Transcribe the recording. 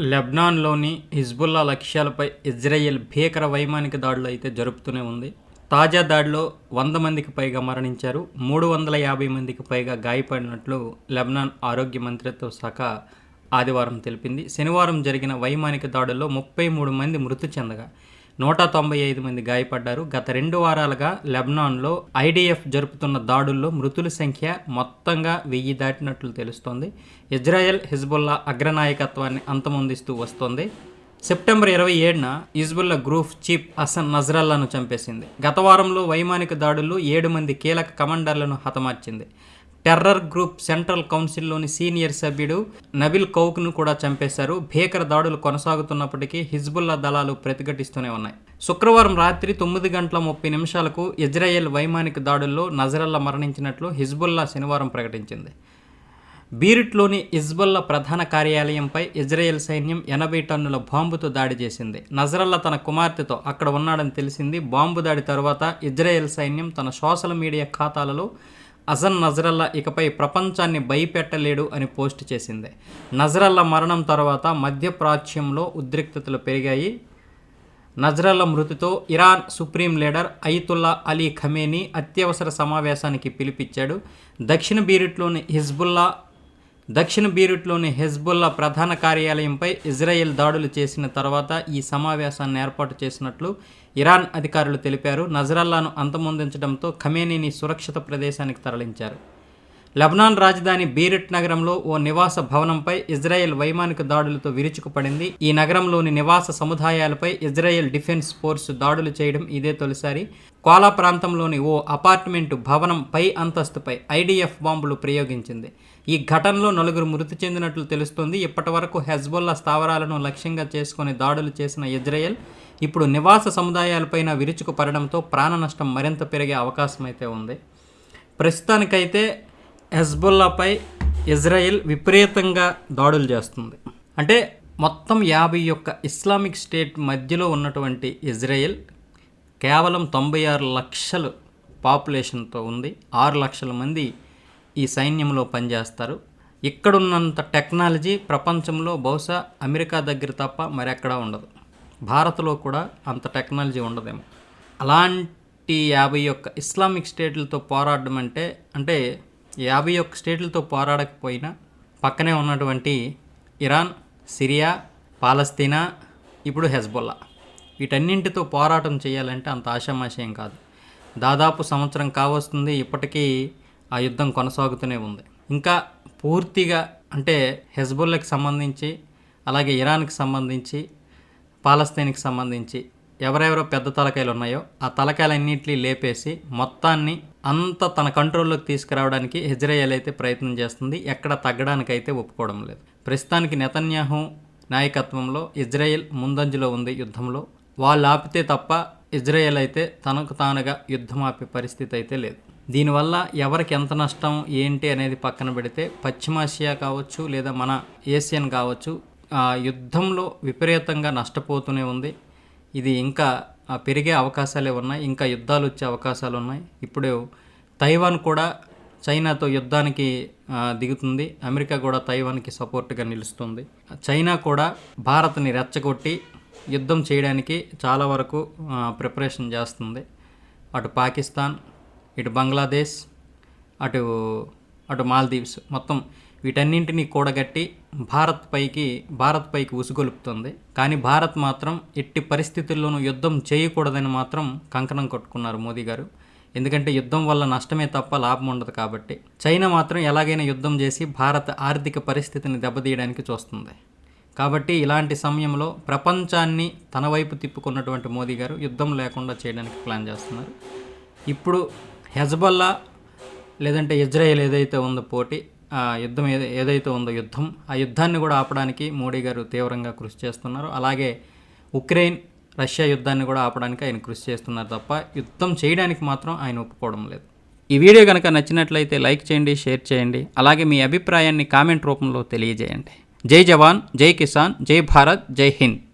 లెబ్నాన్లోని Hezbollah లక్ష్యాలపై Israel భీకర వైమానిక దాడులు అయితే జరుపుతూనే ఉంది. తాజా దాడిలో వంద మందికి పైగా మరణించారు మూడు వందల యాభై మందికి పైగా గాయపడినట్లు లెబనాన్ ఆరోగ్య మంత్రిత్వ శాఖ ఆదివారం తెలిపింది. శనివారం జరిగిన వైమానిక దాడుల్లో ముప్పై మూడు మంది మృతి చెందగా నూట తొంభై ఐదు మంది గాయపడ్డారు. గత రెండు వారాలుగా లెబనాన్లో ఐడిఎఫ్ జరుపుతున్న దాడుల్లో మృతుల సంఖ్య మొత్తంగా వెయ్యి దాటినట్లు తెలుస్తోంది. ఇజ్రాయెల్ హిజ్బుల్లా అగ్రనాయకత్వాన్ని అంతమొందిస్తూ వస్తోంది. సెప్టెంబర్ ఇరవై ఏడున హిజ్బుల్లా గ్రూప్ చీఫ్ హసన్ నజ్రల్లాను చంపేసింది. గత వారంలో వైమానిక దాడుల్లో ఏడు మంది కీలక కమాండర్లను హతమార్చింది. టెర్రర్ గ్రూప్ సెంట్రల్ కౌన్సిల్లోని సీనియర్ సభ్యుడు నబిల్ కౌక్ను కూడా చంపేశారు. భీకర దాడులు కొనసాగుతున్నప్పటికీ హిజ్బుల్లా దళాలు ప్రతిఘటిస్తూనే ఉన్నాయి. శుక్రవారం రాత్రి తొమ్మిది గంటల ముప్పై నిమిషాలకు ఇజ్రాయెల్ వైమానిక దాడుల్లో నజరల్లా మరణించినట్లు హిజ్బుల్లా శనివారం ప్రకటించింది. బీరుట్లోని హిజ్బుల్లా ప్రధాన కార్యాలయంపై ఇజ్రాయెల్ సైన్యం ఎనభై టన్నుల బాంబుతో దాడి చేసింది. నజరల్లా తన కుమార్తెతో అక్కడ ఉన్నాడని తెలిసింది. బాంబు దాడి తరువాత ఇజ్రాయెల్ సైన్యం తన సోషల్ మీడియా ఖాతాలలో అజన్ నజరల్లా ఇకపై ప్రపంచాన్ని భయపెట్టలేడు అని పోస్ట్ చేసింది. నజరల్లా మరణం తర్వాత మధ్యప్రాచ్యంలో ఉద్రిక్తతలు పెరిగాయి. Nasrallah మృతితో Iran supreme leader Ayatollah Ali Khamenei అత్యవసర సమావేశానికి పిలిపించాడు. దక్షిణ బీరుట్లోని హిజ్బుల్లా దక్షిణ బీరుట్లోని హెజ్బుల్లా ప్రధాన కార్యాలయంపై ఇజ్రాయెల్ దాడులు చేసిన తర్వాత ఈ సమావేశాన్ని ఏర్పాటు చేసినట్లు ఇరాన్ అధికారులు తెలిపారు. నజరల్లాను అంతమొందించడంతో ఖమేనీని సురక్షిత ప్రదేశానికి తరలించారు. లెబనాన్ రాజధాని బీరెట్ నగరంలో ఓ నివాస భవనంపై ఇజ్రాయెల్ వైమానిక దాడులతో విరుచుకుపడింది. ఈ నగరంలోని నివాస సముదాయాలపై ఇజ్రాయెల్ డిఫెన్స్ ఫోర్స్ దాడులు చేయడం ఇదే తొలిసారి. కోలా ప్రాంతంలోని ఓ అపార్ట్మెంటు భవనం పై అంతస్తుపై ఐడిఎఫ్ బాంబులు ప్రయోగించింది. ఈ ఘటనలో నలుగురు మృతి చెందినట్లు తెలుస్తోంది. ఇప్పటి వరకు హెజ్బొల్లా స్థావరాలను లక్ష్యంగా చేసుకుని దాడులు చేసిన ఇజ్రాయెల్ ఇప్పుడు నివాస సముదాయాలపైన విరుచుకుపడడంతో ప్రాణ నష్టం మరింత పెరిగే అవకాశం అయితే ఉంది. ప్రస్తుతానికైతే హెజ్బుల్లాపై ఇజ్రాయెల్ విపరీతంగా దాడులు చేస్తుంది. అంటే మొత్తం యాభై ఒక్క ఇస్లామిక్ స్టేట్ మధ్యలో ఉన్నటువంటి ఇజ్రాయెల్ కేవలం తొంభై ఆరు లక్షలు పాపులేషన్తో ఉంది. ఆరు లక్షల మంది ఈ సైన్యంలో పనిచేస్తారు. ఇక్కడున్నంత టెక్నాలజీ ప్రపంచంలో బహుశా అమెరికా దగ్గర తప్ప మరెక్కడా ఉండదు. భారత్లో కూడా అంత టెక్నాలజీ ఉండదేమో. అలాంటి యాభై ఒక్క ఇస్లామిక్ స్టేట్లతో పోరాడడం అంటే అంటే యాభై ఒక్క స్టేట్లతో పోరాడకపోయినా పక్కనే ఉన్నటువంటి ఇరాన్ సిరియా పాలస్తీనా ఇప్పుడు హెజ్బొల్లా. వీటన్నింటితో పోరాటం చేయాలంటే అంత ఆషామాషయం కాదు. దాదాపు సంవత్సరం కావస్తుంది ఇప్పటికీ ఆ యుద్ధం కొనసాగుతూనే ఉంది. ఇంకా పూర్తిగా అంటే హెజ్బుల్లాకి సంబంధించి అలాగే ఇరాన్కి సంబంధించి పాలస్తీన్కి సంబంధించి ఎవరెవరో పెద్ద తలకాయలు ఉన్నాయో ఆ తలకాయలన్నింటినీ లేపేసి మొత్తాన్ని అంత తన కంట్రోల్లోకి తీసుకురావడానికి ఇజ్రాయెల్ అయితే ప్రయత్నం చేస్తుంది. ఎక్కడ తగ్గడానికి అయితే ఒప్పుకోవడం లేదు. ప్రస్తుతానికి నెతన్యాహు నాయకత్వంలో ఇజ్రాయెల్ ముందంజలో ఉంది యుద్ధంలో. వాళ్ళు ఆపితే తప్ప ఇజ్రాయెల్ అయితే తనకు తానుగా యుద్ధం ఆపే పరిస్థితి అయితే లేదు. దీనివల్ల ఎవరికి ఎంత నష్టం ఏంటి అనేది పక్కన పెడితే పశ్చిమాసియా కావచ్చు లేదా మన ఏషియన్ కావచ్చు ఆ యుద్ధంలో విపరీతంగా నష్టపోతూనే ఉంది. ఇది ఇంకా పెరిగే అవకాశాలే ఉన్నాయి. ఇంకా యుద్ధాలు వచ్చే అవకాశాలు ఉన్నాయి. ఇప్పుడు తైవాన్ కూడా చైనాతో యుద్ధానికి దిగుతుంది. అమెరికా కూడా తైవాన్కి సపోర్ట్గా నిలుస్తుంది. చైనా కూడా భారత్ని రెచ్చగొట్టి యుద్ధం చేయడానికి చాలా వరకు ప్రిపరేషన్ చేస్తుంది. అటు పాకిస్తాన్ ఇటు బంగ్లాదేశ్ అటు అటు మాల్దీవ్స్. మొత్తం వీటన్నింటినీ కూడగట్టి భారత్ పైకి భారత్ పైకి ఉసుగొలుపుతుంది. కానీ భారత్ మాత్రం ఎట్టి పరిస్థితుల్లోనూ యుద్ధం చేయకూడదని మాత్రం కంకణం కొట్టుకున్నారు మోదీ గారు. ఎందుకంటే యుద్ధం వల్ల నష్టమే తప్ప లాభం ఉండదు కాబట్టి. చైనా మాత్రం ఎలాగైనా యుద్ధం చేసి భారత ఆర్థిక పరిస్థితిని దెబ్బతీయడానికి చూస్తుంది. కాబట్టి ఇలాంటి సమయంలో ప్రపంచాన్ని తన వైపు తిప్పుకున్నటువంటి మోదీ గారు యుద్ధం లేకుండా చేయడానికి ప్లాన్ చేస్తున్నారు. ఇప్పుడు హెజ్బల్లా లేదంటే ఇజ్రాయెల్ ఏదైతే ఉందో పోటీ యుద్ధం ఏదై ఏదైతే ఉందో యుద్ధం ఆ యుద్ధాన్ని కూడా ఆపడానికి మోడీ గారు తీవ్రంగా కృషి చేస్తున్నారు. అలాగే ఉక్రెయిన్ రష్యా యుద్ధాన్ని కూడా ఆపడానికి ఆయన కృషి చేస్తున్నారు తప్ప యుద్ధం చేయడానికి మాత్రం ఆయన ఒప్పుకోవడం లేదు. ఈ వీడియో కనుక నచ్చినట్లయితే లైక్ చేయండి షేర్ చేయండి అలాగే మీ అభిప్రాయాన్ని కామెంట్ రూపంలో తెలియజేయండి. జై జవాన్ జై కిసాన్ జై భారత్ జై హింద్.